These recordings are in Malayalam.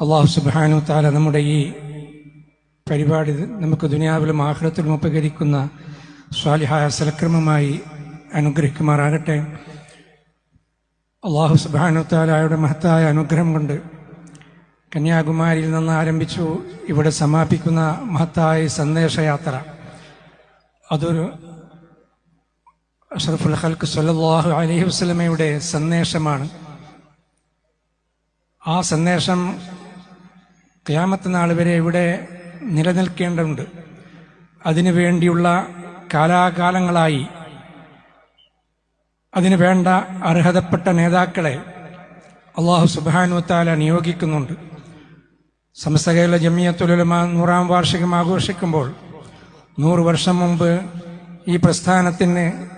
അള്ളാഹു സുബാനു താല നമ്മുടെ ഈ പരിപാടി നമുക്ക് ദുനിയാവിലും ആഹ്ലത്തിലും ഉപകരിക്കുന്ന സ്വാലിഹായ സലക്രമമായി അനുഗ്രഹിക്കുമാറാകട്ടെ. അള്ളാഹു സുബാനു താലയുടെ മഹത്തായ അനുഗ്രഹം കൊണ്ട് കന്യാകുമാരിയിൽ നിന്ന് ആരംഭിച്ചു ഇവിടെ സമാപിക്കുന്ന മഹത്തായ സന്ദേശയാത്ര. അതൊരു അഷറഫുൽ ഹൽക്ക് സല്ലാഹു അലഹി വസ്ലമയുടെ സന്ദേശമാണ്. ആ സന്ദേശം ക്യാമത്ത് നാൾ വരെ ഇവിടെ നിലനിൽക്കേണ്ടതുണ്ട്. അതിനു വേണ്ടിയുള്ള കാലാകാലങ്ങളായി അതിനു വേണ്ട അർഹതപ്പെട്ട നേതാക്കളെ അള്ളാഹു സുബാനുത്താല നിയോഗിക്കുന്നുണ്ട്. കേരള ജമിയത്തുലമ നൂറാം വാർഷികം ആഘോഷിക്കുമ്പോൾ നൂറ് വർഷം മുമ്പ് ഈ പ്രസ്ഥാനത്തിന്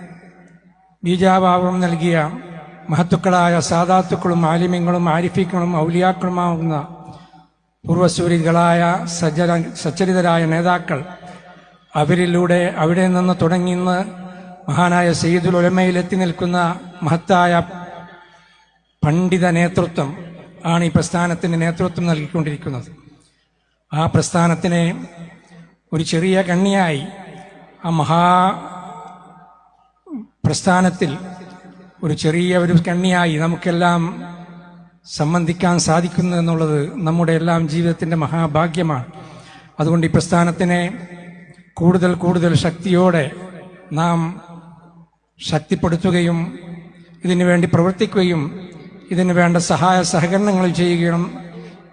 ബീജാഭാവം നൽകിയ മഹത്തുക്കളായ സാധാത്തുക്കളും ആലിമ്യങ്ങളും ആരിഫിക്കളും ഔലിയാക്കളുമാകുന്ന പൂർവസൂരികളായ സജ്ജര സച്ചരിതരായ നേതാക്കൾ അവരിലൂടെ അവിടെ നിന്ന് തുടങ്ങിന്ന് മഹാനായ സയ്യിദുൽ ഉലമയിൽ എത്തി നിൽക്കുന്ന മഹത്തായ പണ്ഡിത നേതൃത്വം ആണ് ഈ പ്രസ്ഥാനത്തിന് നേതൃത്വം നൽകിക്കൊണ്ടിരിക്കുന്നത്. ആ പ്രസ്ഥാനത്തിനെ ഒരു ചെറിയ കണ്ണിയായി ആ മഹാ പ്രസ്ഥാനത്തിൽ ഒരു ചെറിയ ഒരു കണ്ണിയായി നമുക്കെല്ലാം സംബന്ധിക്കാൻ സാധിക്കുന്നു എന്നുള്ളത് നമ്മുടെ എല്ലാം ജീവിതത്തിന്റെ മഹാഭാഗ്യമാണ്. അതുകൊണ്ട് ഈ പ്രസ്ഥാനത്തിനെ കൂടുതൽ കൂടുതൽ ശക്തിയോടെ നാം ശക്തിപ്പെടുത്തുകയും ഇതിനു വേണ്ടി പ്രവർത്തിക്കുകയും ഇതിനു വേണ്ട സഹായ സഹകരണങ്ങൾ ചെയ്യുകയും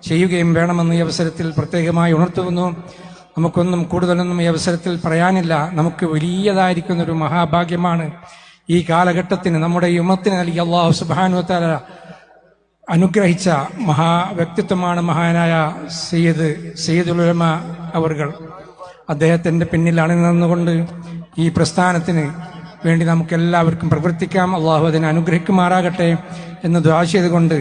ചെയ്യുകയും വേണമെന്ന് ഈ അവസരത്തിൽ പ്രത്യേകമായി ഉണർത്തുന്നു. നമുക്കൊന്നും കൂടുതലൊന്നും ഈ അവസരത്തിൽ പറയാനില്ല. നമുക്ക് വലിയതായിരിക്കുന്ന ഒരു മഹാഭാഗ്യമാണ് ഈ കാലഘട്ടത്തിന് നമ്മുടെ യുമത്തിന് നൽകിയ അള്ളാഹു സുബാനുവത്താല അനുഗ്രഹിച്ച മഹാ വ്യക്തിത്വമാണ് മഹാനായ സയ്യിദ് സയ്യിദുൽ ഉലമ അവർകൾ. അദ്ദേഹത്തിന്റെ പിന്നിലാണ് അണിനിന്നുകൊണ്ട് ഈ പ്രസ്ഥാനത്തിന് വേണ്ടി നമുക്ക് എല്ലാവർക്കും പ്രവർത്തിക്കാം. അള്ളാഹു അതിനെ അനുഗ്രഹിക്കുമാറാകട്ടെ എന്ന് ദ്വാ ചെയ്തുകൊണ്ട്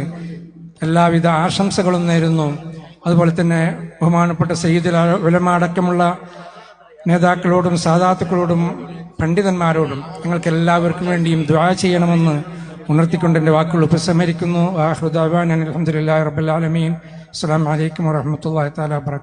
എല്ലാവിധ ആശംസകളും നേരുന്നു. അതുപോലെ തന്നെ ബഹുമാനപ്പെട്ട സയ്യിദുൽ ഉലമ അടക്കമുള്ള നേതാക്കളോടും സാധാത്തുക്കളോടും പണ്ഡിതന്മാരോടും ഞങ്ങൾക്ക് എല്ലാവർക്കും വേണ്ടിയും ദ്വാ ചെയ്യണമെന്ന് ഉണർത്തിക്കൊണ്ട് എന്റെ വാക്കുകൾ ഉപസംഹരിക്കുന്നു. അഹ്റുദാൻ അലഹമുല്ലാ റബുലാലമീൻ അസ്സാം വലൈക്കും വാഹമത്തല്ലാ താല